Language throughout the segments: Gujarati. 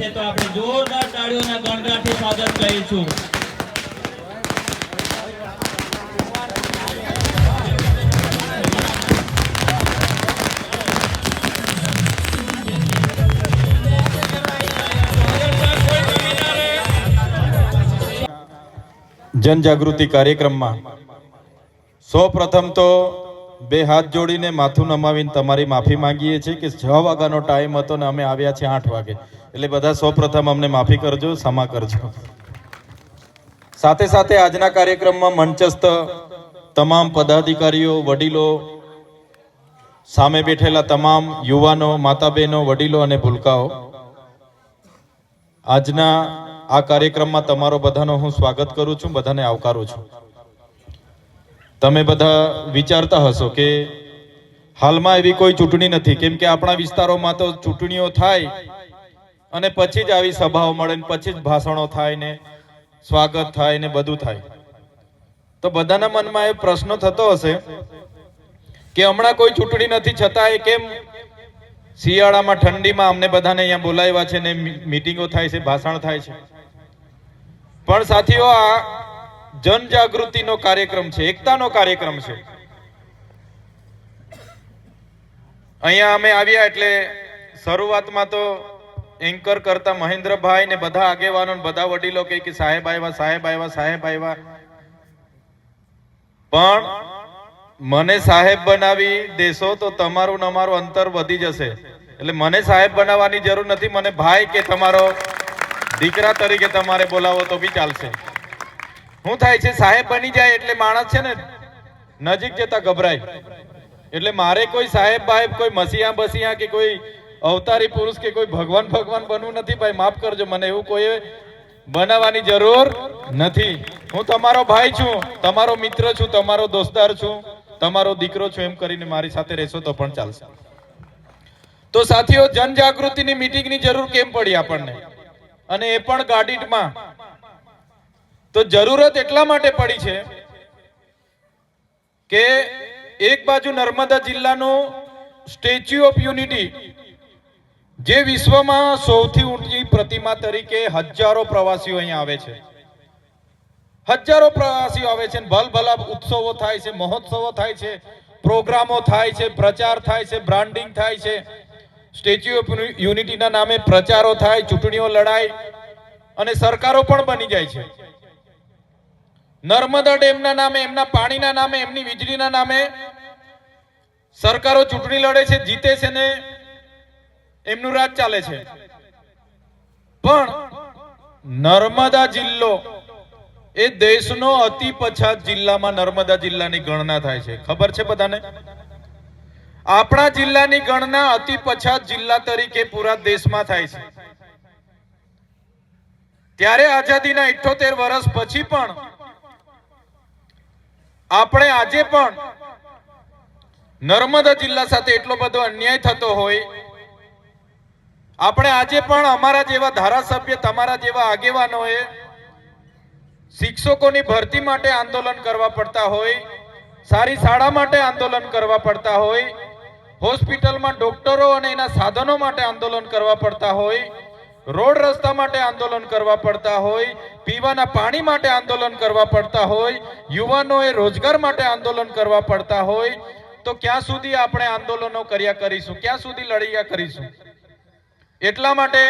છે તો આપણે જોરદાર તાળીઓના ગણગાથી સ્વાગત કરીશું. જનજાગૃતિ કાર્યક્રમમાં સૌ પ્રથમ તો બે હાથ જોડીને માથું નમાવીને તમારી માફી માંગીએ છીએ કે છ વાગ્યાનો ટાઈમ હતો ને અમે આવ્યા છીએ આઠ વાગે. એટલે બધા સૌપ્રથમ અમને માફી કરજો, ક્ષમા કરજો. સાથે સાથે આજના કાર્યક્રમમાં મંચસ્થ તમામ પદાધિકારીઓ, વડીલો, સામે બેઠેલા તમામ યુવાનો માતા બહેનો વડીલો અને ભૂલકાઓ, આજના આ કાર્યક્રમમાં તમારો બધાનો હું સ્વાગત કરું છું, બધાને આવકારું છું. તમે બધા વિચારતા હશો કે હાલમાં એવી કોઈ ચૂંટણી નથી. કેમ કે આપણા વિસ્તારોમાં તો ચૂંટણીઓ થાય અને પછી જ આવી સભાઓ મળે ને પછી જ ભાષણો થાય ને સ્વાગત થાય ને બધું થાય. તો બધાના મનમાં એ પ્રશ્ન થતો હશે કે હમણાં કોઈ ચૂંટણી નથી, છતાં એ કેમ શિયાળામાં, ઠંડીમાં અમને બધાને અહીંયા બોલાવ્યા છે ને મીટિંગો થાય છે, ભાષણ થાય છે? પણ સાથીઓ, આ જનજાગૃતિનો કાર્યક્રમ છે, એકતાનો કાર્યક્રમ છે. અહીંયા અમે આવ્યા એટલે શરૂઆતમાં તો એન્કર કરતા મહેન્દ્રભાઈ ને બધા આગેવાનો બધા વડીલો કે સાહેબ આવ્યા સાહેબ આવ્યા સાહેબ આવ્યા પણ મને સાહેબ બનાવી દેશો તો તમારું અમારું અંતર વધી જશે. એટલે મને સાહેબ બનાવવાની જરૂર નથી, મને ભાઈ કે તમારો દીકરા તરીકે તમારે બોલાવો તો બી ચાલશે. શું થાય છે, સાહેબ બની જાય એટલે માણસ છે ને નજીક જતા ગભરાય. એટલે મારે કોઈ સાહેબ બાહેબ કોઈ મસીહા બસિયા કે કોઈ અવતારી પુરુષ કે કોઈ ભગવાન ભગવાન બનવું નથી, ભાઈ માફ કરજો, મને એવું કોઈ બનાવવાની જરૂર નથી. હું તમારો ભાઈ છું, તમારો મિત્ર છું, તમારો દોસ્તાર છું, તમારો દીકરો છું, એમ કરીને મારી સાથે રહેશો તો પણ ચાલશે. તો સાથીઓ, જનજાગૃતિની મીટિંગની જરૂર કેમ પડી આપણને? અને એ પણ ગાડીટમાં તો જરૂરત એટલા માટે પડી છે કે એક બાજુ નર્મદા જિલ્લાનું સ્ટેચ્યુ ઓફ યુનિટી જે વિશ્વમાં સૌથી ઊંચી પ્રતિમા તરીકે હજારો પ્રવાસીઓ અહીંયા આવે છે. હજારો પ્રવાસીઓ આવે છે ભલભલા ઉત્સવો થાય છે, મહોત્સવો થાય છે, પ્રોગ્રામો થાય છે, પ્રચાર થાય છે, બ્રાન્ડિંગ થાય છે. સ્ટેચ્યુ ઓફ યુનિટીના નામે પ્રચારો થાય, ચૂંટણીઓ લડાય અને સરકારો પણ બની જાય છે. નર્મદા ડેમના નામે, એમના પાણીના નામે, એમની વીજળીના નામે સરકારો ચૂંટણી લડે છે, જીતે છે ને એમનું રાજ ચાલે છે. પણ નર્મદા જિલ્લો એ દેશનો અતિ પછાત જિલ્લામાં નર્મદા જિલ્લાની ગણના થાય છે. ખબર છે બધાને? આપણા જિલ્લાની ગણના અતિ પછાત જિલ્લા તરીકે પૂરા દેશમાં થાય છે. ત્યારે આઝાદીના 78 વર્ષ પછી પણ આપણે આજે પણ નર્મદા જિલ્લા સાથે એટલો બધો અન્યાય થતો હોય આપણે આજે પણ અમારા જેવા ધારાસભ્ય, તમારા જેવા આગેવાનોએ શિક્ષકોની ભરતી માટે આંદોલન કરવા પડતા હોય, સારી શાળા માટે આંદોલન કરવા પડતા હોય, હોસ્પિટલમાં ડોક્ટરો અને એના સાધનો માટે આંદોલન કરવા પડતા હોય, રોડ રસ્તા માટે આંદોલન કરવા પડતા હોય, પીવાના પાણી માટે આંદોલન કરવા પડતા હોય, યુવાનોએ રોજગાર માટે આંદોલન કરવા પડતા હોય, તો ક્યાં સુધી આપણે આંદોલનો કર્યા કરીશું? ક્યાં સુધી લડ્યા કરીશું? એટલા માટે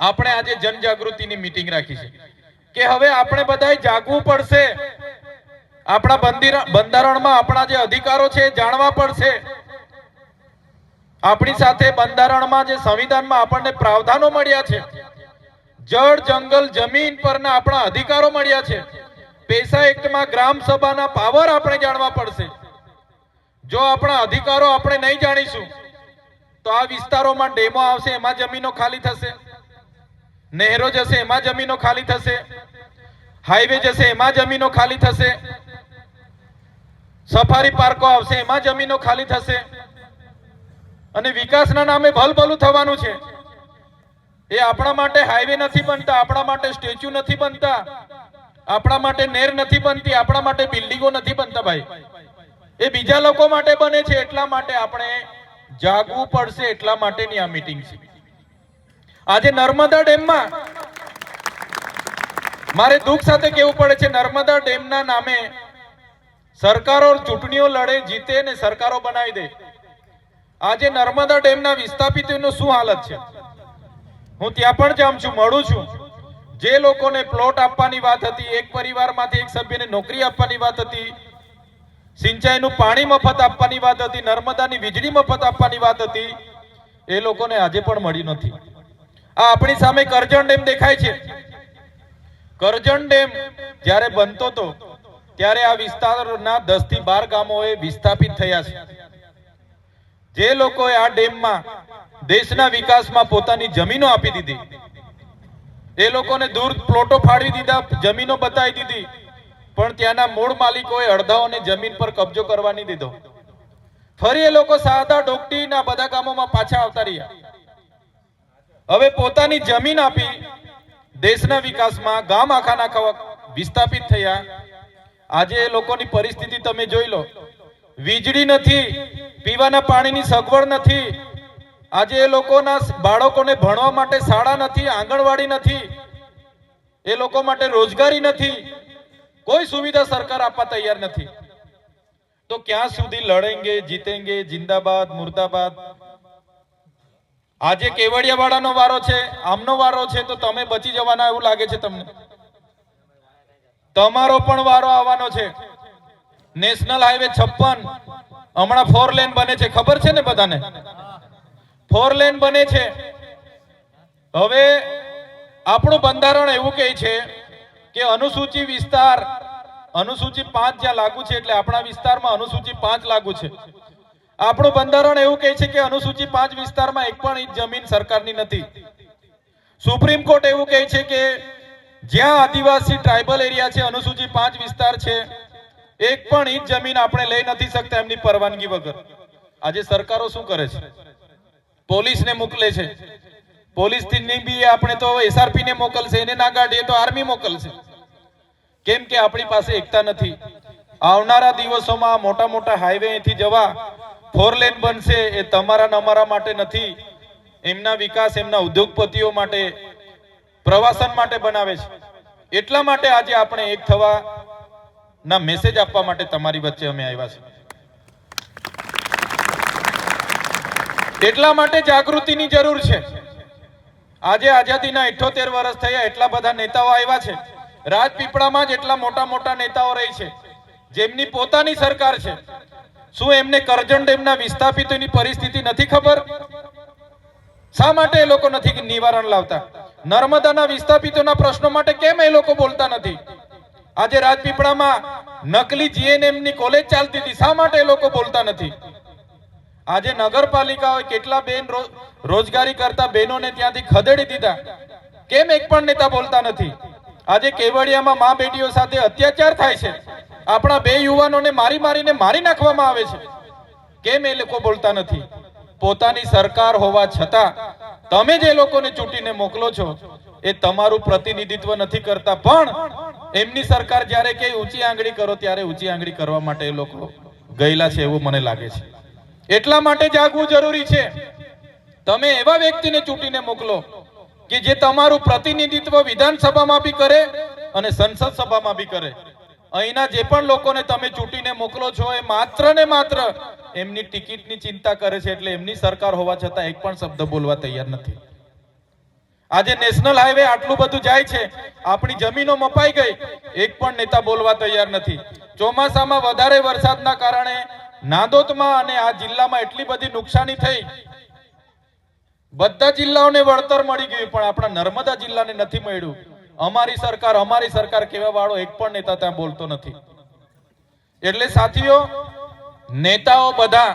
આપણે આજે જનજાગૃતિની મીટિંગ રાખી છે કે હવે આપણે બધાએ જાગવું પડશે. આપણા બંધારણમાં આપણા જે અધિકારો છે જાણવા પડશે. આપણી સાથે બંધારણમાં જે સંવિધાનમાં આપણને પ્રાવધાનો મળ્યા છે. જળ, જંગલ, જમીન પરના આપણા અધિકારો મળ્યા છે. પેસા એક્ટમાં ગ્રામ સભાના પાવર આપણે જાણવા પડશે. જો આપણા અધિકારો આપણે નહીં જાણીશું તો આ વિસ્તારોમાં ડેમો આવશે, એમાં જમીનો ખાલી થશે. નહેરો જશે, એમાં જમીનો ખાલી થશે. હાઈવે જશે, એમાં જમીનો ખાલી થશે. સફારી પાર્કો આવશે, એમાં જમીનો ખાલી થશે. અને વિકાસના નામે ભલભલું થવાનું છે. એ આપણા માટે હાઈવે નથી બનતા, આપણા માટે સ્ટેચ્યુ નથી બનતા, આપણા માટે નેર નથી બનતી, આપણા માટે બિલ્ડિંગો નથી બનતા ભાઈ. એ બીજા લોકો માટે બને છે, એટલા માટે આપણે જાગવું પડશે એટલા માટેની આ મીટિંગ છે. આજે નર્મદા ડેમમાં મારે દુઃખ સાથે કહેવું પડે છે, નર્મદા ડેમના નામે સરકારો ચૂંટણીઓ લડે, જીતે ને સરકારો બનાવી દે. આજે નર્મદા ડેમના વિસ્થાપિતોનો શું હાલત છે? હું ત્યાં પણ જામ છું, મળું છું. જે લોકોને પ્લોટ આપવાની વાત હતી, એક પરિવારમાંથી એક સભ્યને નોકરી આપવાની વાત હતી સિંચાઈનું પાણી મફત આપવાની વાત હતી, નર્મદાની વીજળી મફત આપવાની વાત હતી. એ લોકોને આજે પણ મળી નથી. આ આપણી સામે કરજણ ડેમ દેખાય છે. કરજણ ડેમ જ્યારે બનતો હતો, ત્યારે આ વિસ્તારના દસથી બાર ગામોએ વિસ્થાપિત થયા છે. જે લોકોએ આ ડેમમાં દેશના વિકાસમાં પોતાની જમીનો આપી દીધી, એ લોકોને દૂર પ્લોટો ફાળવી દીધા, જમીનો બતાવી દીધી પણ ત્યાંના મૂળ માલિકોએ અડધાઓને જમીન પર કબજો કરવાની દીધો. ફરી એ લોકો સાદા ડોકટીના બધા ગામોમાં પાછા આવતા રહ્યા. હવે પોતાની જમીન આપી દેશના વિકાસમાં ગામ આખાના આખા વિસ્થાપિત થયા. આજે એ લોકોની પરિસ્થિતિ તમે જોઈ લો. વીજળી નથી, પીવાના પાણીની સગવડ નથી. આજે એ લોકોના બાળકોને ભણવા માટે શાળા નથી, આંગણવાડી નથી. એ લોકો માટે રોજગારી નથી. કોઈ સુવિધા સરકાર આપવા તૈયાર નથી. તો ક્યાં સુધી લડેંગે, જીતેંગે, જિંદાબાદ, મુર્દાબાદ? આજે કેવડિયા વાળાનો વારો છે, આમનો વારો છે, તો તમે બચી જવાના એવું લાગે છે તમને? તમારો પણ વારો આવવાનો છે. નેશનલ હાઈવે છપ્પન, હમણાં ફોર લેન બને છે, ખબર છે ને બધાને? ફોર લેન બને છે. હવે આપણું બંધારણ એવું કહે છે કે અનુસૂચિ વિસ્તાર, અનુસૂચિ પાંચ જ્યાં લાગુ છે એટલે આપણા વિસ્તારમાં અનુસૂચિ પાંચ લાગુ છે. આપણું બંધારણ એવું કહે છે કે અનુસૂચિ પાંચ વિસ્તારમાં એક પણ જમીન સરકારની નથી. સુપ્રીમ કોર્ટ એવું કહે છે કે જ્યાં આદિવાસી ટ્રાઇબલ એરિયા છે, અનુસૂચિ પાંચ વિસ્તાર છે, એક પણ ઈજ જમીન આપણે લઈ નથી શકતા એમની પરવાનગી વગર. આજે સરકારો શું કરે છે? પોલીસને મોકલે છે. પોલીસથી બી આપણે તો એસઆરપી ને મોકલશે, એને ના કાઢીએ તો આર્મી મોકલશે. કેમ કે આપણી પાસે એકતા નથી. આવનારા દિવસોમાં મોટા મોટા હાઈવે અહીંથી જવા ફોર લેન બનશે એ તમારા અમારા માટે નથી. એમના વિકાસ એમના ઉદ્યોગપતિઓ માટે, પ્રવાસન માટે બનાવે છે. એટલા માટે આજે આપણે એક થવા ના મેસેજ આપવા માટે તમારી વચ્ચે અમે આવ્યા છે એટલા માટે જાગૃતિની જરૂર છે. આજે આઝાદીના 78 વર્ષ થયા એટલા બધા નેતાઓ આવ્યા છે. રાજપીપળામાં જ એટલા મોટા મોટા નેતાઓ રહી છે, જેમની પોતાની સરકાર છે. શું એમને કરજણ ડેમના વિસ્થાપિતોની પરિસ્થિતિ નથી ખબર? શા માટે એ લોકો નથી નિવારણ લાવતા? નર્મદાના વિસ્થાપિતોના પ્રશ્નો માટે કેમ એ લોકો બોલતા નથી? આજે રાજપીપળામાં નકલી જીએનએમની કોલેજ ચાલતી હતી, શા માટે એ લોકો બોલતા નથી? આજે નગરપાલિકાઓએ કેટલા બેન રોજગારી કરતા બહેનોને ત્યાંથી ખદેડી દીધા. કેમ એક પણ નેતા બોલતા નથી? આજે કેવડિયામાં મા બેટીઓ સાથે અત્યાચાર થાય છે. આપણા બે યુવાનોને મારી મારીને મારી નાખવામાં આવે છે. કેમ એ લોકો બોલતા નથી? પોતાની સરકાર હોવા છતાં તમે જે લોકોને ચૂંટીને મોકલો છો, એ તમારું પ્રતિનિધિત્વ નથી કરતા. પણ એમની સરકાર જ્યારે કે ઊંચી આંગળી કરો ત્યારે ઊંચી આંગળી કરવા માટે એ લોકો ગયેલા છે એવું મને લાગે છે. એટલા માટે જાગવું જરૂરી છે. તમે એવા વ્યક્તિને ચૂંટીને મોકલો કે જે તમારું પ્રતિનિધિત્વ વિધાનસભામાં બી કરે અને સંસદ સભામાં બી કરે. અહીંના જે પણ લોકોને તમે ચૂંટીને મોકલો છો એ માત્ર ને માત્ર એમની ટિકિટની ચિંતા કરે છે એટલે એમની સરકાર હોવા છતાં એક પણ શબ્દ બોલવા તૈયાર નથી. આજે નેશનલ હાઈવે આટલું બધું જાય છે, આપણી જમીનો મપાઈ ગઈ, એક પણ નેતા બોલવા તૈયાર નથી. ચોમાસામાં વધારે વરસાદના કારણે નાંદોદમાં અને આ જિલ્લામાં એટલી બધી નુકસાની થઈ બધા જિલ્લાઓને વળતર મળી ગયું, પણ આપણા નર્મદા જિલ્લાને નથી મળ્યું. અમારી સરકાર અમારી સરકાર કેવા વાળો એક પણ નેતા ત્યાં બોલતો નથી. એટલે સાથીઓ, નેતાઓ બધા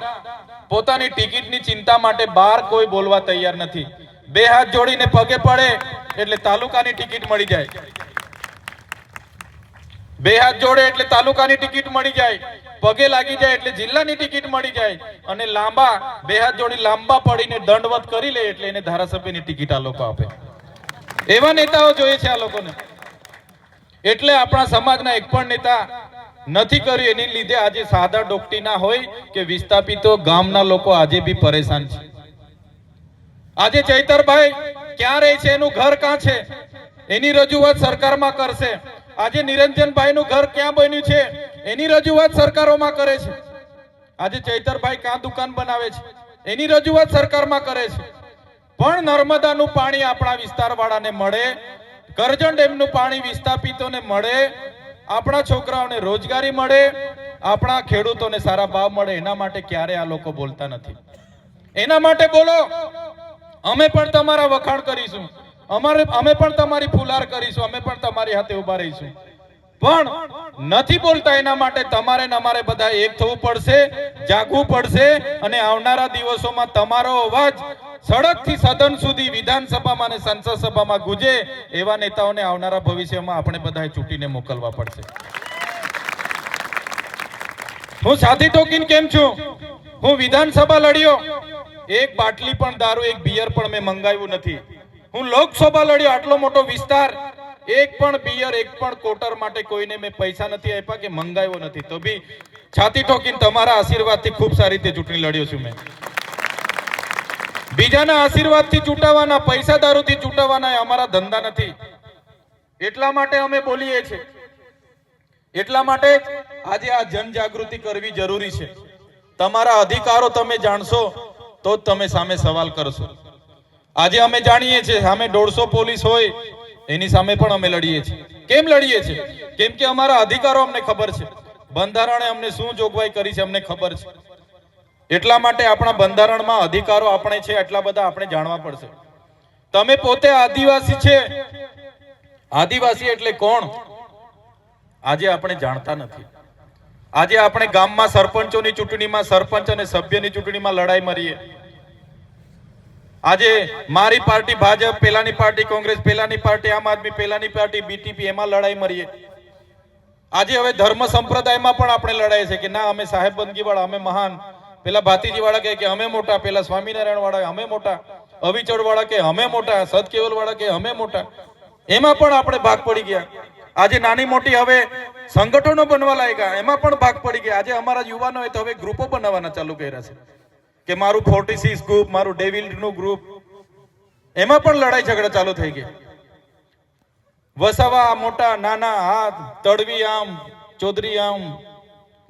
પોતાની ટિકિટની ચિંતા માટે બહાર કોઈ બોલવા તૈયાર નથી. બે હાથ જોડીને પગે પડે, એટલે તાલુકાની ટિકિટ મળી જાય. બે હાથ જોડે એટલે તાલુકાની ટિકિટ મળી જાય. પગે લાગી જાય એટલે જિલ્લાની ટિકિટ મળી જાય અને લાંબા, બે હાથ જોડી લાંબા પડીને દંડવત કરી લે એટલે એને ધારાસભ્યની ટિકિટ આ લોકો આપે. એવા નેતાઓ જોઈએ છે આ લોકોને. એટલે આપણા સમાજના એક પણ નેતા નથી કર્યું. એની લીધે આજે સાદા ડોકટી ના હોય કે વિસ્થાપિતો ગામના લોકો આજે બી પરેશાન છે. આજે ચૈતરભાઈ ક્યાં રહે છે? એનું ઘર ક્યાં છે? એની રજૂઆત સરકારમાં કરશે. આજે નિરંજનભાઈનું ઘર ક્યાં બન્યું છે? એની રજૂઆત સરકારોમાં કરે છે. આજે ચૈતરભાઈ ક્યાં દુકાન બનાવે છે? એની રજૂઆત સરકારમાં કરે છે. પણ નર્મદાનું પાણી આપણા વિસ્તારવાળાને મળે કરજણ ડેમનું પાણી વિસ્થાપિતોને મળે, આપણા છોકરાઓને રોજગારી મળે, આપણા ખેડૂતોને સારા ભાવ મળે, એના માટે ક્યારે આ લોકો બોલતા નથી? એના માટે બોલો. અમે પણ તમારા વખાણ કરીશું. અમારે અમે પણ તમારી ફુલાર કરીશું, અમે પણ તમારી હાથે ઊભા રહીશું. પણ નથી બોલતા એના માટે તમારે ને અમારે બધા એક થવું પડશે, જાગવું પડશે અને આવનારા દિવસોમાં તમારો અવાજ સડકથી સદન સુધી વિધાનસભામાં અને સંસદ સભામાં ગુજે એવા નેતાઓને આવનારા ભવિષ્યમાં આપણે બધાએ ચૂંટીને મોકલવા પડશે. હું સાથી ટોકીને કેમ છું? હું વિધાનસભા લડ્યો. એક બાટલી પણ દારૂ, એક બિયર પણ મેં મંગાવ્યું નથી. હું લોકસભા લડ્યો, આટલો મોટો વિસ્તાર. એક પણ બિયર એક પણ કોટર માટે કોઈને મેં પૈસા નથી આપ્યા કે મંગાવ્યો નથી. તો બી છાતી ઠોકીને તમારા આશીર્વાદથી ખૂબ સારી રીતે ચૂંટણી લડ્યો છું મેં. બીજાના આશીર્વાદથી ચૂંટાવાના પૈસા દારૂથી ચૂંટાવાના અમારા ધંધા નથી. એટલા માટે અમે બોલીએ છીએ. એટલા માટે આજે આ જનજાગૃતિ કરવી જરૂરી છે. તમારા અધિકારો તમે જાણશો તો જ તમે સામે સવાલ કરશો. આજે અમે જાણીએ છીએ, સામે દોઢસો પોલીસ હોય, એની સામે પણ અમે લડીએ છીએ. કેમ લડીએ છીએ? કેમ કે અમારા અધિકારો અમને ખબર છે. બંધારણે અમને શું જોગવાઈ કરી છે અમને ખબર છે. એટલા માટે આપણા બંધારણમાં અધિકારો આપણે છે, એટલા બધા આપણે જાણવા પડશે. તમે પોતે આદિવાસી છે. આદિવાસી એટલે કોણ? આજે આપણે જાણતા નથી. આજે આપણે ગામમાં સરપંચોની ચૂંટણીમાં સરપંચ અને સભ્યની ચૂંટણીમાં લડાઈ મરીએ. આજે મારી પાર્ટી ભાજપ, પેલાની પાર્ટી, કોંગ્રેસ, પેલાની પાર્ટી, આમ આદમી, પેલાની પાર્ટી બીટીપી એમાં લડાઈ મરીએ. આજે હવે ધર્મ સંપ્રદાયમાં પણ આપણે લડાઈ છે કે ના, અમે સાહેબ બંદગી વાળા અમે મહાન. પેલા ભાતીજી વાળા કહે કે અમે મોટા, પેલા સ્વામિનારાયણ વાળા અમે મોટા. અવિચળ વાળા કે અમે મોટા સદકેવલ વાળા કે અમે મોટા. એમાં પણ આપણે ભાગ પડી ગયા. આજે નાની મોટી હવે સંગઠનો બનવા લાગ્યા, એમાં પણ ભાગ પડી ગયા. આજે અમારા યુવાનો હોય તો હવે ગ્રુપો બનાવવાના ચાલુ કર્યા છે. કે મારું ફોર્ટી સિક્સ ગ્રુપ, મારું ડેવિલનું ગ્રુપ, એમાં પણ લડાઈ ઝઘડા ચાલુ થઈ ગઈ વસાવા, મોટા, નાના, હાથ, તડવી આમ, ચૌધરી આમ,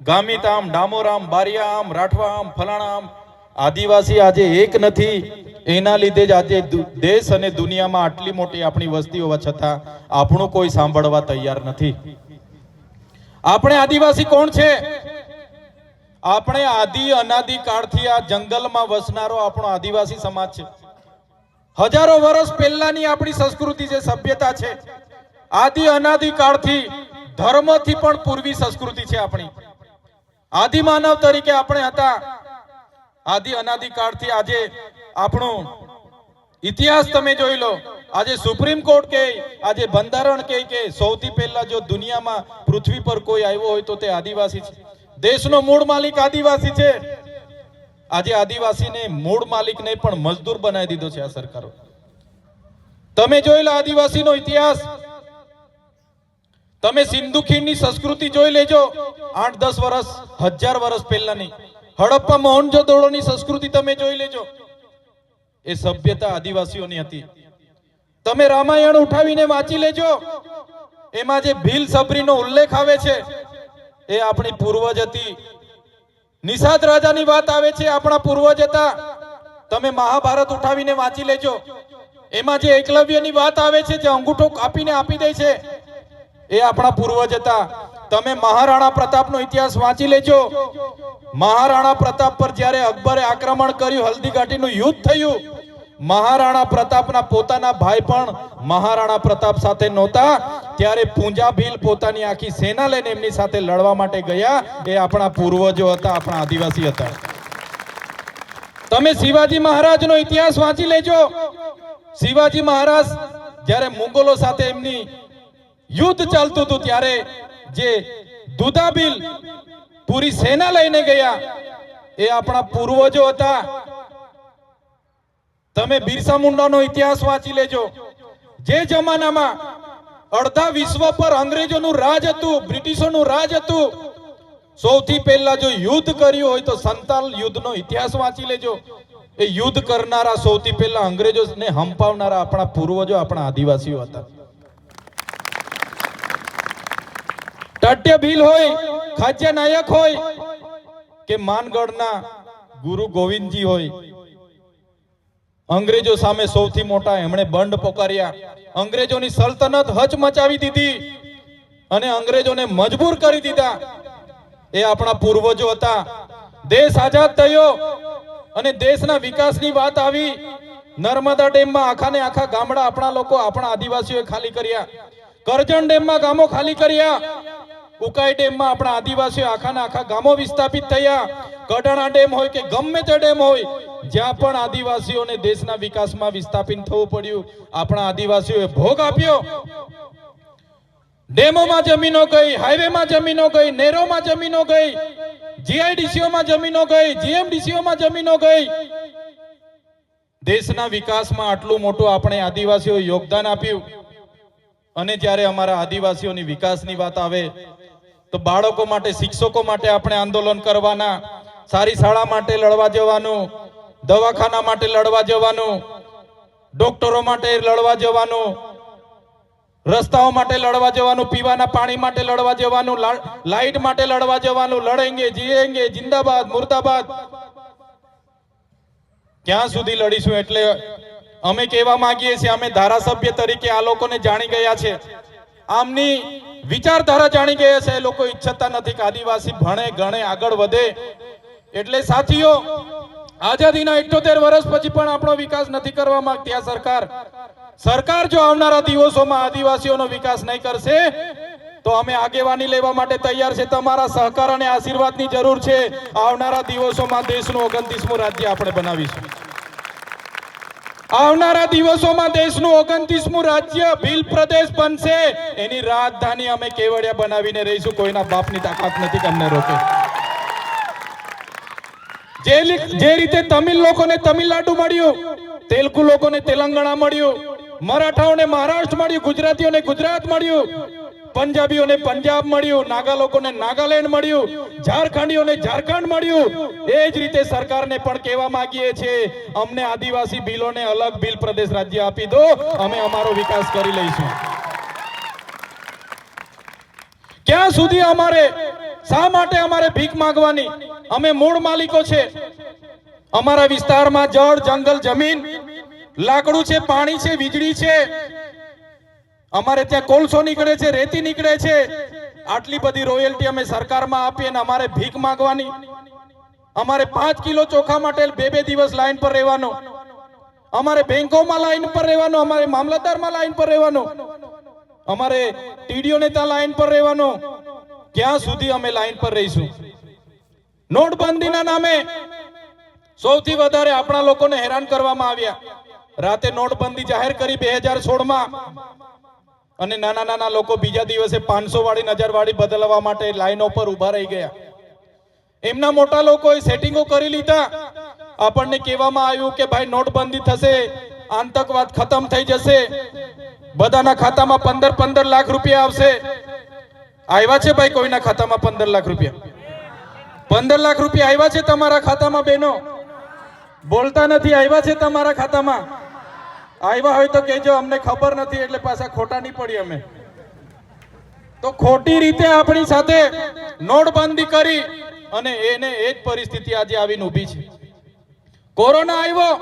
ગામિત આમ, ડામોર આમ, બારિયા આમ, રાઠવા આમ, ફલાણા આમ, આદિવાસી આજે એક નથી. એના લીધે જ આજે દેશ અને દુનિયામાં આટલી મોટી આપણી વસ્તી હોવા છતાં આપણું કોઈ સાંભળવા તૈયાર નથી. આપણે આદિવાસી કોણ છે? આપણે આદિ અનાદિ કાળથી આ જંગલમાં વસનારો આપણો આદિવાસી સમાજ છે. હજારો વર્ષ પહેલાની આપણી સંસ્કૃતિ છે સભ્યતા છે, આદિ અનાદિ કાળથી ધર્મથી પણ પૂર્વી સંસ્કૃતિ છે આપણી. આદિ માનવ તરીકે આપણે હતા. આદિ અનાદિ કાળથી આજે આપણું ઇતિહાસ તમે જોઈ લો. આજે સુપ્રીમ કોર્ટ કે, આજે બંધારણ કે કે સૌથી પહેલા જો દુનિયામાં પૃથ્વી પર કોઈ આવ્યો હોય તો તે આદિવાસી છે. દેશનો મૂળ માલિક આદિવાસી છે. આજે આદિવાસીને મૂળ માલિકને પણ મજદૂર બનાવી દીધો છે આ સરકારો. તમે જોઈ લો આદિવાસીનો ઇતિહાસ? તમે સિંધુ ખીણની સંસ્કૃતિ જોઈ લેજો. આઠ, દસ વર્ષ હજાર વર્ષ પહેલાની. હડપ્પા મોહનજોદડોની સંસ્કૃતિ તમે જોઈ લેજો. એ સભ્યતા આદિવાસીઓની હતી. તમે રામાયણ ઉઠાવીને વાંચી લેજો. એમાં જે ભીલ સબરીનો ઉલ્લેખ આવે છે એ આપણી પૂર્વજ હતી. નિષાદ રાજાની વાત આવે છે, આપણા પૂર્વજ હતા. તમે મહાભારત ઉઠાવીને વાંચી લેજો. એમાં જે એકલવ્યની વાત આવે છે, જે અંગૂઠો કાપીને આપી દે છે, એ આપણા પૂર્વજ હતા. તમે મહારાણા પ્રતાપનો ઇતિહાસ વાંચી લેજો. મહારાણા પ્રતાપ પર જ્યારે અકબરે આક્રમણ કર્યું, હલ્દીઘાટીનું યુદ્ધ થયું મહારાણા પ્રતાપના પોતાના ભાઈ પણ મહારાણા પ્રતાપ સાથે નહોતા. ત્યારે પૂંજા ભીલ પોતાની આખી સેના લઈને એમની સાથે લડવા માટે ગયા. એ આપણા પૂર્વજો હતા, આપણા આદિવાસી હતા. તમે શિવાજી મહારાજનો ઇતિહાસ વાંચી લેજો. શિવાજી મહારાજ જ્યારે મુગલો સાથે એમની યુદ્ધ ચાલતું હતું, ત્યારે જે દુધાબીલ પૂરી સેના લઈને ગયા, એ આપણા પૂર્વજો હતા. તમે બિરસા મુંડાનો ઇતિહાસ વાંચી લેજો. જે જમાનામાં અડધા વિશ્વ પર અંગ્રેજોનું રાજ હતું, બ્રિટિશોનું રાજ હતું, સૌથી પહેલા જો યુદ્ધ કર્યું હોય તો સંતાલ યુદ્ધનો ઇતિહાસ વાંચી લેજો. એ યુદ્ધ કરનારા સૌથી પહેલા અંગ્રેજોને હંપાવનારા આપણા પૂર્વજો, આપણા આદિવાસીઓ હતા. ટાટ્ય ભીલ હોય ખાદ્ય નાયક હોય કે માનગઢના ગુરુ ગોવિંદજી હોય અંગ્રેજો સામે સૌથી મોટા એમણે બંડ પોકાર્યા. અંગ્રેજોની સલ્તનત હચમચાવી દીધી અને અંગ્રેજોને મજબૂર કરી દીધા. એ આપણા પૂર્વજો હતા. દેશ આઝાદ થયો અને દેશના વિકાસની વાત આવી. નર્મદા ડેમમાં આખાને આખા ગામડા આપણા લોકો, આપણા આદિવાસીઓએ ખાલી કર્યા. કરજણ ડેમમાં ગામો ખાલી કર્યા. ઉકાઈ ડેમમાં આપણા આદિવાસીઓ આખાના આખા ગામો વિસ્થાપિત થયા. કડાણા ડેમ હોય કે ગમે તે ડેમ હોય, જ્યાં પણ આદિવાસીઓને દેશના વિકાસમાં વિસ્થાપિત થવું પડ્યું, આપણા આદિવાસીઓએ ભોગ આપ્યો. ડેમોમાં જમીનો ગઈ, હાઈવેમાં જમીનો ગઈ, નેરોમાં જમીનો ગઈ, જીઆઈડીસીઓમાં જમીનો ગઈ, જીએમડીસીઓમાં જમીનો ગઈ. દેશના વિકાસમાં આટલું મોટું આપણે આદિવાસીઓ યોગદાન આપ્યું. અને જ્યારે અમારા આદિવાસીઓની વિકાસની વાત આવે, તો બાળકો માટે, શિક્ષકો માટે આપણે આંદોલન કરવાના. સારી શાળા માટે લડવા જવાનું, દવાખાના માટે લડવા જવાનું, ડોક્ટરો માટે લડવા જવાનું, રસ્તાઓ માટે લડવા જવાનું, પીવાના પાણી માટે લડવા જવાનું લાઈટ માટે લડવા જવાનું, લડેંગે, જીએંગે, જિંદાબાદ, મુર્દાબાદ. ક્યાં સુધી લડીશું એટલે અમે કહેવા માંગીએ છીએ, અમે ધારાસભ્ય તરીકે આ લોકોને જાણી ગયા છે. આમની વિચારધારા જાણી ગયા છે લોકો ઈચ્છતા નથી કે આદિવાસી ભણે, ગણે, આગળ વધે. એટલે સાથીઓ, આઝાદીના 78 વર્ષ પછી પણ આપણો વિકાસ નથી કરવા માંગતી આ સરકાર. સરકાર જો આવનારા દિવસોમાં આદિવાસીઓનો વિકાસ નહીં કરશે, તો અમે આગેવાની લેવા માટે તૈયાર છે. તમારા સહકાર અને આશીર્વાદની જરૂર છે. આવનારા દિવસોમાં દેશનું ઓગણત્રીસમું રાજ્ય આપણે બનાવીશું. આવનારા દિવસોમાં દેશનું ઓગણત્રીસમું રાજ્ય ભીલ પ્રદેશ બનશે. એની રાજધાની અમે કેવડિયા બનાવીને રહીશું. કોઈના બાપની તાકાત નથી તમને રોકે. જે જે રીતે તમિલ લોકોને તમિલનાડુ મળ્યું, તેલુગુ લોકોને તેલંગાણા મળ્યું, મરાઠાઓને મહારાષ્ટ્ર મળ્યું, ગુજરાતીઓને ગુજરાત મળ્યું, પંજાબીઓને પંજાબ મળ્યું નાગા લોકોને નાગાલેન્ડ મળ્યું, ઝારખંડીઓને ઝારખંડ મળ્યું. એ જ રીતે સરકારને પણ કહેવા માંગીએ છીએ, અમને આદિવાસી બિલોને અલગ બિલ પ્રદેશ રાજ્ય આપી દો, અમે અમારો વિકાસ કરી લઈશું. ક્યાં સુધી અમારે શા માટે અમારે ભીખ માંગવાની? અમે મૂળ માલિકો છે. અમારા વિસ્તારમાં જળ, જંગલ, જમીન, લાકડું છે, પાણી છે, વીજળી છે. અમારે ત્યાં કોલસો નીકળે છે, રેતી નીકળે છે. આટલી બધી રોયલ્ટી અમે સરકારમાં આપીએ અને અમારે ભીખ માંગવાની. અમારે પાંચ કિલો ચોખા માટે બે બે દિવસ લાઈન પર રહેવાનું. અમારે બેંકોમાં લાઈન પર રહેવાનું, અમારે મામલતદારમાં લાઈન પર રહેવાનો. અમારે ટીડીઓને ત્યાં લાઈન પર રહેવાનું. ક્યાં સુધી અમે લાઈન પર રહીશું? નોટબંધીના નામે સૌથી વધારે આપણા લોકોને હેરાન કરવામાં આવ્યા. રાતે નોટબંધી જાહેર કરી બે હજાર સોળમાં. અને નાના નાના લોકો બીજા દિવસે પાંચસો વાળી નજર વાળી બદલવા માટે લાઈનો પર ઊભા રહી ગયા. એમના મોટા લોકોએ સેટિંગો કરી લીધા. આપણને કહેવામાં આવ્યું કે ભાઈ, નોટબંધી થશે, આતંકવાદ ખતમ થઈ જશે. બધાના ખાતામાં પંદર પંદર લાખ રૂપિયા આવશે. આવ્યા છે ભાઈ કોઈના ખાતામાં પંદર લાખ રૂપિયા? પંદર લાખ રૂપિયા આવ્યા છે તમારા ખાતામાં બેનો? બોલતા નથી, આવ્યા છે તમારા ખાતામાં? આવ્યા હોય તો કહેજો, અમને ખબર નથી એટલે પાછા ખોટા નહીં પડી અમે. તો ખોટી રીતે આપણી સાથે નોટબંધી કરી અને એને એ જ પરિસ્થિતિ આજે આવીને ઊભી છે. કોરોના આવ્યો,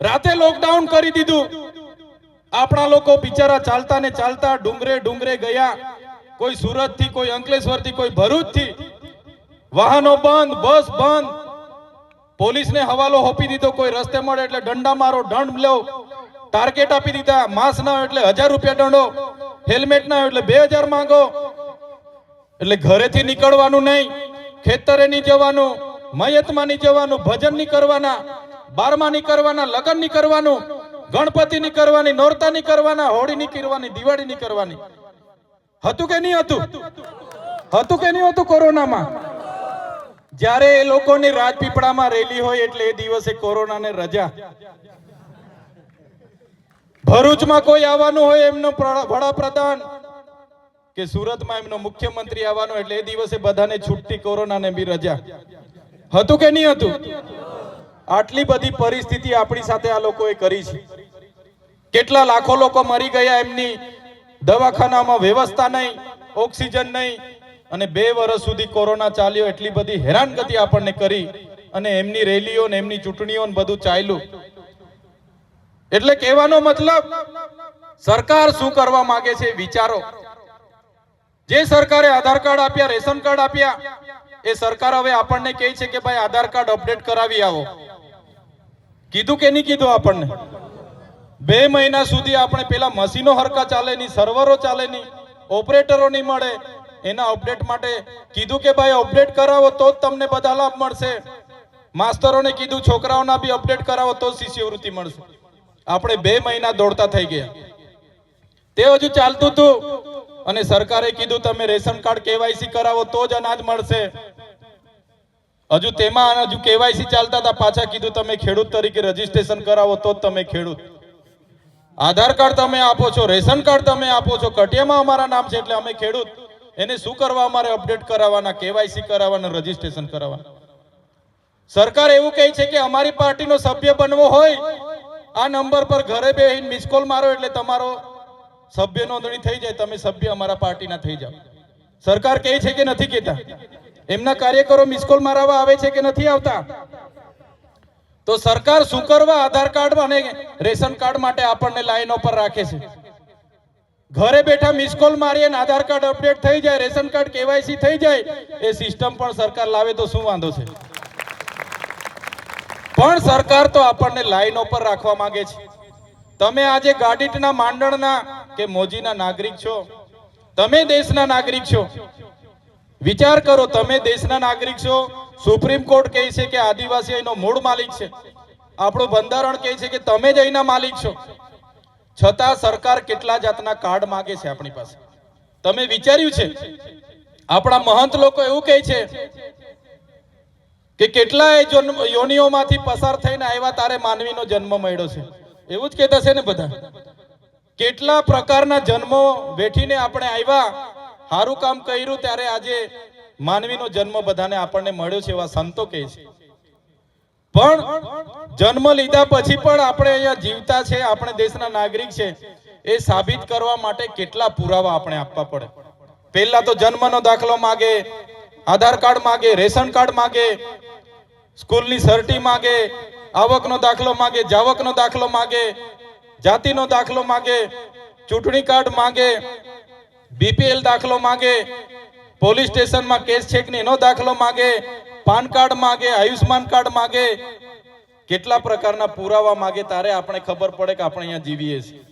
રાતે લોકડાઉન કરી દીધું. આપણા લોકો બિચારા ચાલતા ને ચાલતા ડુંગરે ડુંગરે ગયા. કોઈ સુરતથી કોઈ અંકલેશ્વરથી કોઈ ભરૂચથી વાહનો બંધ, બસ બંધ. પોલીસને હવાલો હોપી દીધો, કોઈ રસ્તે મળે એટલે દંડા મારો, દંડ લો ટાર્ગેટ આપી દીધા, માસ ના એટલે હજાર રૂપિયા દંડો. હેલ્મેટ ના એટલે બે હજાર માંગો. એટલે ઘરેથી નીકળવાનું નહીં, ખેતરે નહીં જવાનું મયતમાં નહીં જવાનું, ભજન નહીં કરવાના, બારમાં નહીં કરવાના, લગ્ન નહીં કરવાનું, ગણપતિ નહીં કરવાની, નોરતા નહીં કરવાના, હોળી નહીં કરવાની, દિવાળી નહીં કરવાની. હતું કે નહીં હતું? હતું કે નહીં હતું કોરોનામાં? જ્યારે એ લોકોની રાજપીપળામાં રેલી હોય એટલે એ દિવસે કોરોનાને રજા. ભરૂચમાં કોઈ આવવાનું હોય એમનો વડાપ્રધાન કે સુરતમાં એમનો મુખ્યમંત્રી આવવાનો એટલે એ દિવસે બધાને છૂટતી કોરોનાને બી રજા. હતું કે નહીં હતું? આટલી બધી પરિસ્થિતિ આપણી સાથે આ લોકોએ કરી છે. કેટલા લાખો લોકો મરી ગયા એમની દવાખાનામાં વ્યવસ્થા નહીં, ઓક્સિજન નહીં, અને બે વર્ષ સુધી કોરોના ચાલ્યો, એટલી બધી હેરાનગતિ આપણને કરી અને એમની રેલીઓ ને એમની ચૂંટણીઓ બધું ચાલ્યું. એટલે કહેવાનો મતલબ, સરકાર શું કરવા માંગે છે વિચારો. જે સરકારે આધાર કાર્ડ આપ્યા, રેશન કાર્ડ આપ્યા, એ સરકાર હવે આપણને કહે છે કે ભાઈ આધાર કાર્ડ અપડેટ કરાવી આવો. કીધું કે નહીં કીધું આપણને? બે મહિના સુધી આપણે પેલા મશીનો હરકા ચાલે નહીં, સર્વરો ચાલે નહીં, ઓપરેટરો નહીં મળે. એના અપડેટ માટે કીધું કે ભાઈ અપડેટ કરાવો તો જ તમને બધા લાભ મળશે. માસ્તરોને કીધું છોકરાઓના બી અપડેટ કરાવો તો શિષ્યવૃત્તિ મળશે. આપણે બે મહિના દોડતા થઈ ગયા. તે હજુ ચાલતું હતું. અને સરકારે કીધું તમે રેશન કાર્ડ કેવાયસી કરાવો તો જ અનાજ મળશે. હજુ તેમાં હજુ કેવાયસી ચાલતા હતા. પાછા કીધું તમે ખેડૂત તરીકે રજીસ્ટ્રેશન કરાવો તો જ તમે ખેડૂત. આધાર કાર્ડ તમે આપો છો, રેશન કાર્ડ તમે આપો છો, કટિયામાં અમારા નામ છે એટલે અમે ખેડૂત. એને શું કરવા અમારે અપડેટ કરાવવાના, કેવાયસી કરાવવાના, રજીસ્ટ્રેશન કરાવવાના? સરકાર એવું કહે છે કે અમારી પાર્ટીનો સભ્ય બનવો હોય, આ નંબર પર ઘરે બેહીને મિસ કોલ મારો એટલે તમારો સભ્ય નોંધણી થઈ જાય, તમે સભ્ય અમારા પાર્ટીના થઈ જાઓ. સરકાર કહે છે કે નથી કહેતા? એમના કાર્યકરો મિસ કોલ મારવા આવે છે કે નથી આવતા? તો સરકાર શું કરવા આધાર કાર્ડ અને રેશન કાર્ડ માટે આપણને લાઈનો પર રાખે છે? ઘરે બેઠા મિસ કોલ મારીએ આધાર કાર્ડ અપડેટ થઈ જાય, રેશન કાર્ડ કેવાયસી થઈ જાય, એ સિસ્ટમ પણ સરકાર લાવે તો શું વાંધો છે? પણ સરકાર તો આપણને લાઈનો પર રાખવા માંગે છે. તમે આજે ગાડીટના માંડણના કે મોજીના નાગરિક છો, તમે દેશના નાગરિક છો. વિચાર કરો, તમે દેશના નાગરિક છો સુપ્રીમ કોર્ટ કહે છે કે આદિવાસી અહીંનો મૂળ માલિક છે. આપણું બંધારણ કહે છે કે તમે જ અહીંના માલિક છો. છતાં સરકાર કેટલા જાતના કાર્ડ માંગે છે આપણી પાસે. તમે વિચાર્યું છે? આપણા મહંત લોકો એવું કહે છે કે કેટલાય યોનિઓમાંથી પસાર થઈને આવ્યા તારે માનવીનો જન્મ મળ્યો છે. એવું જ કહેતા છે ને બધા. કેટલા પ્રકારના જન્મો વેઠીને આપણે આવ્યા સારું કામ કર્યું ત્યારે આજે માનવીનો જન્મ બધાને આપણને મળ્યો છે એવા સંતો કહે છે. પણ જન્મ લીધા પછી પણ આપણે અહીંયા જીવતા છે, આપણે દેશના નાગરિક છે, એ સાબિત કરવા માટે કેટલા પુરાવા આપણે આપવા પડે. પહેલા તો જન્મનો દાખલો માગે, આધાર કાર્ડ માગે, રેશન કાર્ડ માગે, સ્કૂલની સર્ટી માગે, આવકનો દાખલો માગે, જાવકનો દાખલો માગે, જાતિનો દાખલો માગે, ચૂંટણી કાર્ડ માગે, બીપીએલ દાખલો માગે પોલીસ સ્ટેશનમાં કેસ છે કે એનો દાખલો માગે, પાન કાર્ડ માગે આયુષ્માન કાર્ડ માગે. કેટલા પ્રકારના પુરાવા માગે તારે આપણે ખબર પડે કે આપણે અહીંયા જીવીએ છીએ.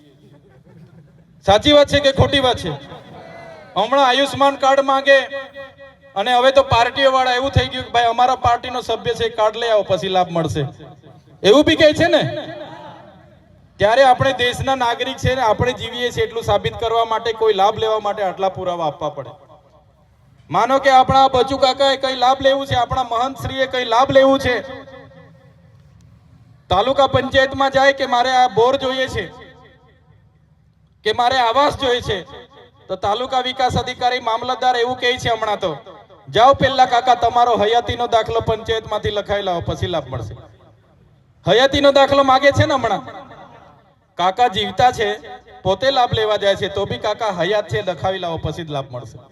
સાચી વાત છે કે ખોટી વાત છે? હમણાં આયુષ્માન કાર્ડ માગે અને હવે તો પાર્ટીઓ વાળા એવું થઈ ગયું કે ભાઈ અમારા પાર્ટીનો સભ્ય છે, કાર્ડ લઈ આવો, પછી લાભ મળશે. એવું બી કહે છે ને? ત્યારે આપણે દેશના નાગરિક છે ને, આપણે જીવીએ છીએ એટલું સાબિત કરવા માટે કોઈ લાભ લેવા માટે આટલા પુરાવા આપવા પડે. માનો કે આપણા બચુ કાકાએ કઈ લાભ લેવું છે, આપણા મહંત શ્રીએ કઈ લાભ લેવું છે? તાલુકા પંચાયતમાં જાય કે મારે આ બોર જોઈએ છે? કે મારે આવાસ જોઈએ છે? તો તાલુકા વિકાસ અધિકારી મામલતદાર એવું કહે છે હમણાં તો, જાઓ પેલા કાકા, તમારો હયાતીનો દાખલો પંચાયતમાંથી લખાઈ લાવો, પછી લાભ મળશે. હયાતીનો દાખલો માગે છે ને હમણાં? કાકા જીવતા છે, પોતે લાભ લેવા જાય છે, તો બી કાકા હયાત છે, લખાવી લાવો, પછી જ લાભ મળશે.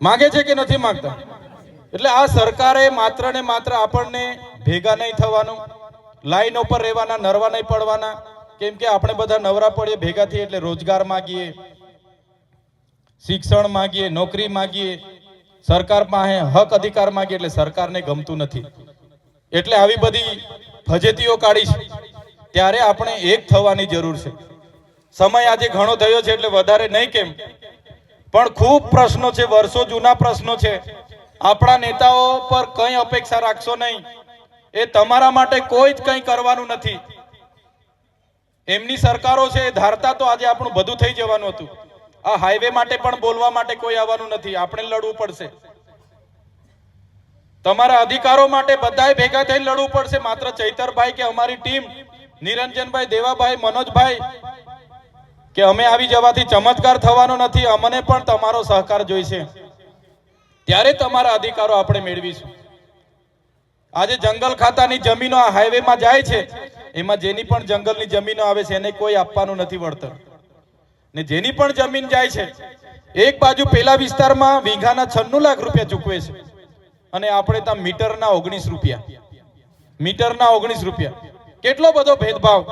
માગે છે કે નથી માંગતા? એટલે આ સરકારે માત્ર ને માત્ર આપણને ભેગા નહીં થવાનું, લાઈનો પર રહેવાના, નરવા નહીં પડવાના, કેમ કે આપણે બધા નવરા પડીએ, ભેગા થઈએ એટલે રોજગાર માગીએ, શિક્ષણ માગીએ, નોકરી માગીએ, સરકાર પાસે હક અધિકાર માગીએ એટલે સરકારને ગમતું નથી. એટલે આવી બધી ફજેતીઓ કાઢી છે ત્યારે આપણે એક થવાની જરૂર છે. સમય આજે ઘણો થયો છે એટલે વધારે નહીં કેમ? પણ ખૂબ પ્રશ્નો છે, વર્ષો જૂના પ્રશ્નો છે. આપણા નેતાઓ પર કઈ અપેક્ષા રાખશો નહીં. એ તમારા માટે કોઈ જ કંઈ કરવાનું નથી. એમની સરકારો છે, એ ધારતા તો આજે આપણું બધું થઈ જવાનું હતું. આ હાઈવે માટે પણ બોલવા માટે કોઈ આવવાનું નથી. આપણે લડવું પડશે. તમારા અધિકારો માટે બધાએ ભેગા થઈને લડવું પડશે. માત્ર ચૈતરભાઈ કે અમારી ટીમ? નિરંજનભાઈ, દેવાભાઈ, મનોજભાઈ કે અમે આવી જવાથી ચમત્કાર થવાનો નથી, અમને પણ તમારો સહકાર જોઈશે. ત્યારે તમારા અધિકારો આપણે મેળવીશું. આજે જંગલ ખાતાની જમીનો આ હાઈવેમાં જાય છે, એમાં જેની પણ જંગલની જમીનો આવે છે, એને કોઈ આપવાનું નથી વળતર. ને જેની પણ જમીન જાય છે, એક બાજુ પેલા વિસ્તારમાં વીઘાના છન્નું લાખ રૂપિયા ચૂકવે છે. અને આપણે ત્યાં મીટરના ઓગણીસ રૂપિયા. મીટરના ઓગણીસ રૂપિયા. કેટલો બધો ભેદભાવ.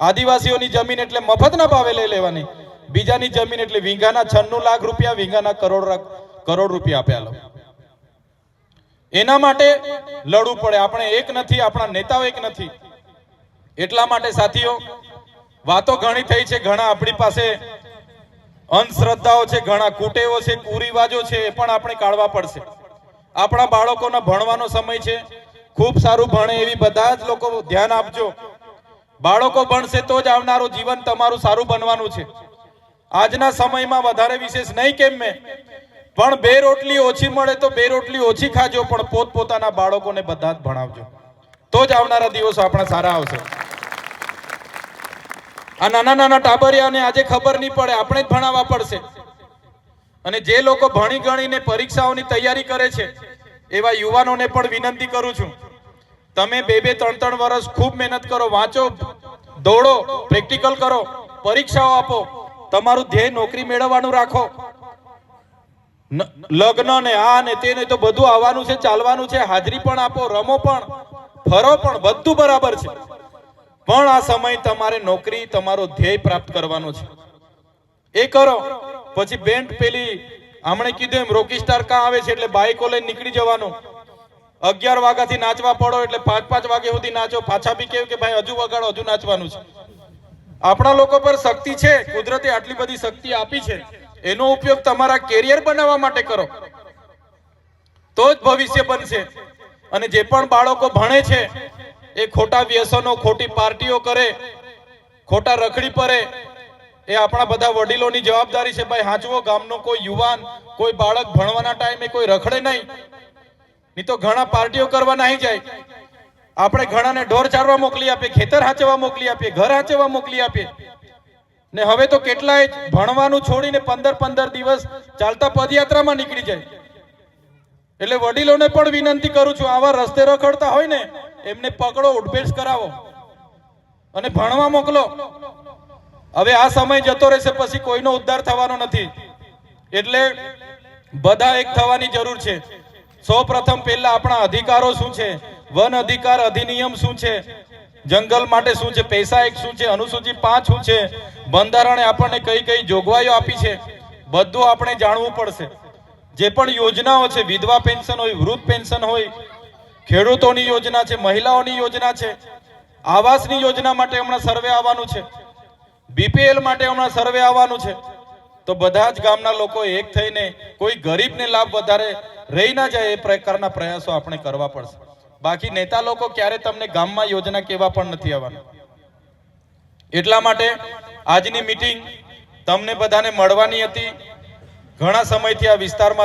આદિવાસીઓની જમીન એટલે મફતના ભાવે લઈ લેવાની. બીજાની જમીન એટલે વીંગાના છન્નું લાખ રૂપિયા, વીંગાના કરોડ કરોડ રૂપિયા આપ્યા એના માટે લડવું પડે. આપણે એક નથી, આપણા નેતાઓ એક નથી. એટલા માટે સાથીઓ, વાતો ઘણી થઈ છે. ઘણા આપણી પાસે અંધશ્રદ્ધાઓ છે, ઘણા કુટેવો છે, કુરિવાજો છે, એ પણ આપણે કાઢવા પડશે. આપણા બાળકોના ભણવાનો સમય છે. ખૂબ સારું ભણે એવી બધા જ લોકો ધ્યાન આપજો. બાળકો ભણશે તો જ આવનારું જીવન તમારું સારું બનવાનું છે. આજના સમયમાં વધારે વિશેષ નહીં કેમ મેં? પણ બે રોટલી ઓછી મળે તો બે રોટલી ઓછી ખાજો, પણ પોત પોતાના બાળકોને બધા જ ભણાવજો. તો જ આવનારા દિવસો આપણા સારા આવશે. આ નાના નાના ટાબરિયાને આજે ખબર નહીં પડે, આપણે જ ભણાવવા પડશે. અને જે લોકો ભણી ગણીને પરીક્ષાઓની તૈયારી કરે છે, એવા યુવાનોને પણ વિનંતી કરું છું. તમે બે બે ત્રણ ત્રણ વર્ષ ખૂબ મહેનત કરો, વાંચો, દોડો, પ્રેક્ટિકલ કરો, પરીક્ષાઓ આપો, તમારું ધ્યેય નોકરી મેળવવાનું રાખો. લગ્ન ને આ ને તે તો બધું આવવાનું છે, ચાલવાનું છે, હાજરી પણ આપો, રમો પણ, ફરો પણ, બધું બરાબર છે. પણ આ સમય તમારે નોકરી, તમારો ધ્યેય પ્રાપ્ત કરવાનો છે. એ કરો. પછી બેન્ડ પેલી હમણે કીધું એમ રોકી સ્ટાર કાં આવે છે એટલે બાઈકો લઈને નીકળી જવાનું. અગિયાર વાગ્યાથી નાચવા પડો એટલે પાંચ પાંચ વાગ્યા સુધી નાચો. પાછા બી કેવું કે ભાઈ હજુ વગાડો, હજુ નાચવાનું છે. આપણા લોકો પર શક્તિ છે, કુદરતે આટલી બધી શક્તિ આપી છે. એનો ઉપયોગ તમારા કેરિયર બનાવવા માટે કરો. તો જ ભવિષ્ય બનશે. અને જે પણ બાળકો ભણે છે, એ ખોટા વ્યસનો, ખોટી પાર્ટીઓ કરે, ખોટા રખડી પડે એ આપણા બધા વડીલોની જવાબદારી છે. ભાઈ, હાંચવો ગામનો કોઈ યુવાન, કોઈ બાળક ભણવાના ટાઈમે કોઈ રખડે નહીં. નહીં તો ઘણા પાર્ટીઓ કરવા નહીં જાય. આપણે ઘણાને ઢોર ચારવા મોકલી આપીએ, ખેતર હાંચવા મોકલી આપીએ, ઘર હાંચવા મોકલી આપીએ. ને હવે તો કેટલાય ભણવાનું છોડીને પંદર પંદર દિવસ ચાલતા પદયાત્રામાં નીકળી જાય. એટલે વડીલોને પણ વિનંતી કરું છું, આવા રસ્તે રખડતા હોય ને, એમને પકડો, ઉઠભેસ કરાવો. અને ભણવા મોકલો. હવે આ સમય જતો રહેશે, પછી કોઈનો ઉદ્ધાર થવાનો નથી. એટલે બધા એક થવાની જરૂર છે. સૌ પ્રથમ પહેલા આપણા અધિકારો શું છે? વન અધિકાર અધિનિયમ શું છે? જંગલ માટે શું છે? પૈસા એક શું છે? અનુસૂચિ પાંચ શું છે? બંધારણે આપણને કઈ કઈ જોગવાઈઓ આપી છે? બધું આપણે જાણવું પડશે. જે પણ યોજનાઓ છે, વિધવા પેન્શન હોય, વૃદ્ધ પેન્શન હોય, ખેડૂતોની યોજના છે, મહિલાઓની યોજના છે, આવાસની યોજના માટે હમણાં સર્વે આવવાનું છે, બીપીએલ માટે હમણાં સર્વે આવવાનું છે. તો બધા જ ગામના લોકો એક થઈને કોઈ ગરીબને લાભ વધારે રહી ના જાય એ પ્રકારના પ્રયાસો આપણે કરવા પડશે. બાકી નેતા લોકો ક્યારે તમને ગામમાં યોજના કેવા પણ નથી આવવાના. એટલા માટે આજની મિટિંગ તમને બધાને મળવાની હતી. ઘણા સમયથી આ વિસ્તારમાં